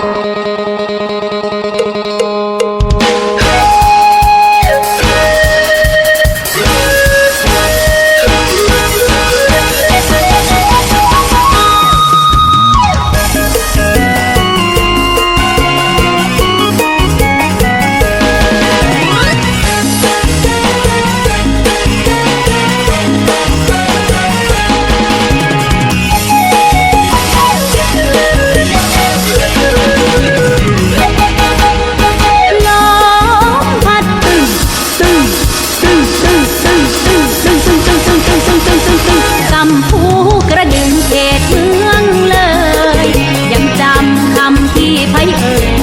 Música hey.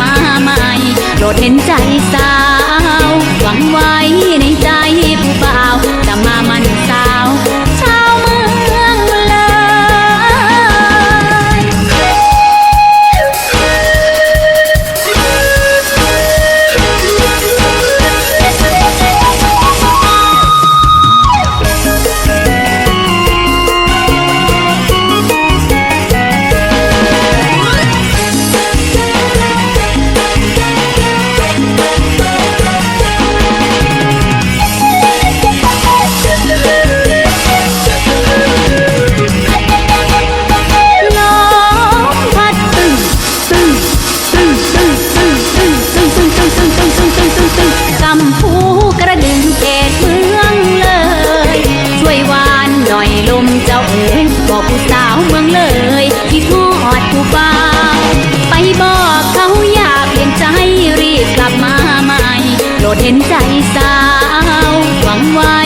มาใหม่โปรดเห็นใจสา ผู้สาวเมืองเลยที่ทอดผู้บ่าวไปบอกเขาอยากเปลี่ยนใจรีบกลับมาใหม่โปรดเห็นใจสาวหวังไว้